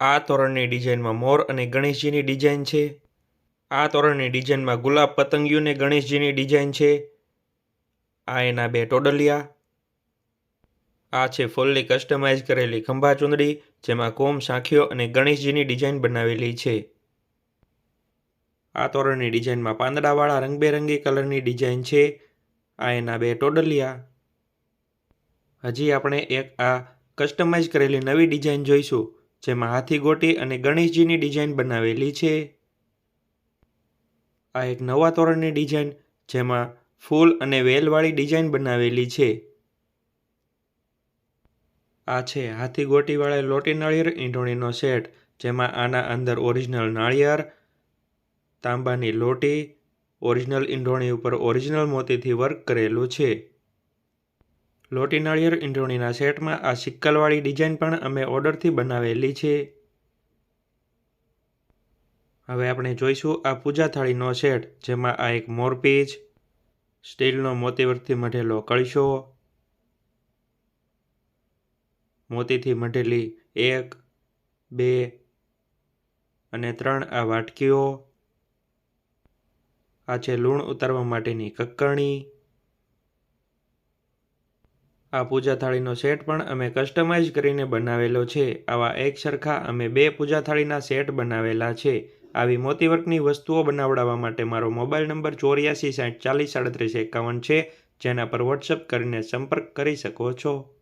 આ તોરણની ડિઝાઇનમાં મોર અને ગણેશજીની ડિઝાઇન છે. આ તોરણની ડિઝાઇનમાં ગુલાબ પતંગિયું ગણેશજીની ડિઝાઇન છે. આ એના બે ટોડલિયા. આ છે ફૂલ્લી કસ્ટમાઇઝ કરેલી ખંભા ચૂંદડી, જેમાં કોમ સાંખીઓ અને ગણેશજીની ડિઝાઇન બનાવેલી છે. આ તોરણની ડિઝાઇનમાં પાંદડાવાળા રંગબેરંગી કલરની ડિઝાઇન છે. આ એના બે ટોડલિયા. હજી આપણે એક આ કસ્ટમાઇઝ કરેલી નવી ડિઝાઇન જોઈશું. જેમાં હાથી ગોટી અને ગણેશજીની ડિઝાઇન બનાવેલી છે. આ એક નવા તોરણની ડિઝાઇન જેમાં ફૂલ અને વેલવાળી ડિઝાઇન બનાવેલી છે. આ છે હાથી ગોટીવાળા લોટી નાળિયેર ઈંટોણીનો સેટ, જેમાં આના અંદર ઓરિજિનલ નાળિયેર, તાંબાની લોટી ઓરિજિનલ ઈંઢોણી ઉપર ઓરિજિનલ મોતીથી વર્ક કરેલું છે. લોટી નાળિયેર ઈંઢોણીના સેટમાં આ સિક્કલવાળી ડિઝાઇન પણ અમે ઓર્ડરથી બનાવેલી છે. હવે આપણે જોઈશું આ પૂજા થાળીનો સેટ, જેમાં આ એક મોરપીચ સ્ટીલનો મોતીવર્કથી મઢેલો કળશો, મોતીથી મઢેલી એક, બે અને ત્રણ આ વાટકીઓ, આ છે લૂણ ઉતારવા માટેની કક્કરણી આ પૂજા થાળીનો સેટ પણ અમે કસ્ટમાઇઝ કરીને બનાવેલો છે. આવા એક સરખા અમે બે પૂજા થાળીના સેટ બનાવેલા છે. આવી મોતીવર્કની વસ્તુઓ બનાવડાવવા માટે મારો મોબાઈલ નંબર ચોર્યાસી સાઠ ચાલીસ સાડત્રીસ એકાવન છે, જેના પર વોટ્સઅપ કરીને સંપર્ક કરી શકો છો.